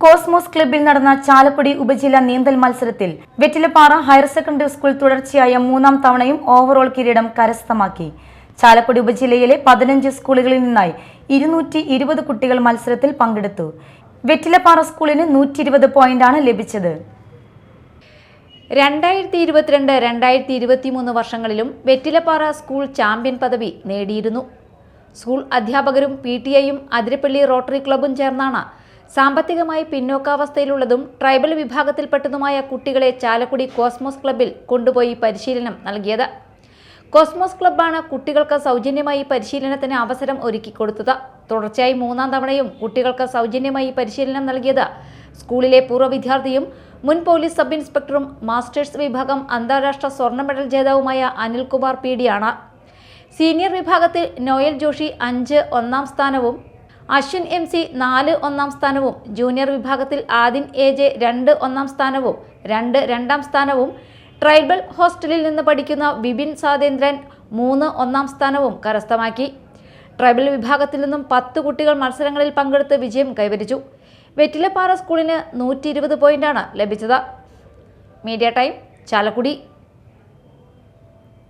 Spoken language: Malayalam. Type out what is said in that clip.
കോസ്മോസ് ക്ലബിൽ നടന്ന ചാലക്കുടി ഉപജില്ല നീന്തൽ മത്സരത്തിൽ വെറ്റിലപ്പാറ ഹയർ സെക്കൻഡറി സ്കൂൾ തുടർച്ചയായ മൂന്നാം തവണയും ഓവറോൾ കിരീടം കരസ്ഥമാക്കി. ചാലക്കുടി ഉപജില്ലയിലെ പതിനഞ്ച് സ്കൂളുകളിൽ നിന്നായി ഇരുന്നൂറ്റി ഇരുപത് കുട്ടികൾ മത്സരത്തിൽ പങ്കെടുത്തു. വെറ്റിലപ്പാറ സ്കൂളിന് നൂറ്റി ഇരുപത് പോയിന്റാണ് ലഭിച്ചത്. രണ്ടായിരത്തി ഇരുപത്തിരണ്ട് രണ്ടായിരത്തി ഇരുപത്തിമൂന്ന് വർഷങ്ങളിലും വെറ്റിലപ്പാറ സ്കൂൾ ചാമ്പ്യൻ പദവി നേടിയിരുന്നു. സ്കൂൾ അധ്യാപകരും പി ടി ഐയും അതിരപ്പള്ളി റോട്ടറി ക്ലബും ചേർന്നാണ് സാമ്പത്തികമായി പിന്നോക്കാവസ്ഥയിലുള്ളതും ട്രൈബൽ വിഭാഗത്തിൽപ്പെട്ടതുമായ കുട്ടികളെ ചാലക്കുടി കോസ്മോസ് ക്ലബിൽ കൊണ്ടുപോയി പരിശീലനം നൽകിയത്. കോസ്മോസ് ക്ലബ്ബാണ് കുട്ടികൾക്ക് സൗജന്യമായി പരിശീലനത്തിന് അവസരം ഒരുക്കിക്കൊടുത്തത് തുടർച്ചയായി മൂന്നാം തവണയും കുട്ടികൾക്ക് സൗജന്യമായി പരിശീലനം നൽകിയത് സ്കൂളിലെ പൂർവ വിദ്യാർത്ഥിയും മുൻ പോലീസ് സബ് ഇൻസ്പെക്ടറും മാസ്റ്റേഴ്സ് വിഭാഗം അന്താരാഷ്ട്ര സ്വർണ മെഡൽ ജേതാവുമായ അനിൽകുമാർ പി ഡിയാണ് സീനിയർ വിഭാഗത്തിൽ നോയൽ ജോഷി അഞ്ച് ഒന്നാം സ്ഥാനവും അശ്വിൻ എം സി നാല് ഒന്നാം സ്ഥാനവും ജൂനിയർ വിഭാഗത്തിൽ ആദിൻ എ ജെ രണ്ട് ഒന്നാം സ്ഥാനവും രണ്ട് രണ്ടാം സ്ഥാനവും ട്രൈബൽ ഹോസ്റ്റലിൽ നിന്ന് പഠിക്കുന്ന വിപിൻ സാതേന്ദ്രൻ മൂന്ന് ഒന്നാം സ്ഥാനവും കരസ്ഥമാക്കി. ട്രൈബൽ വിഭാഗത്തിൽ നിന്നും പത്ത് കുട്ടികൾ മത്സരങ്ങളിൽ പങ്കെടുത്ത് വിജയം കൈവരിച്ചു. വെറ്റിലപ്പാറ സ്കൂളിന് നൂറ്റി ഇരുപത് പോയിന്റാണ് ലഭിച്ചത്. Media time Chalakudy.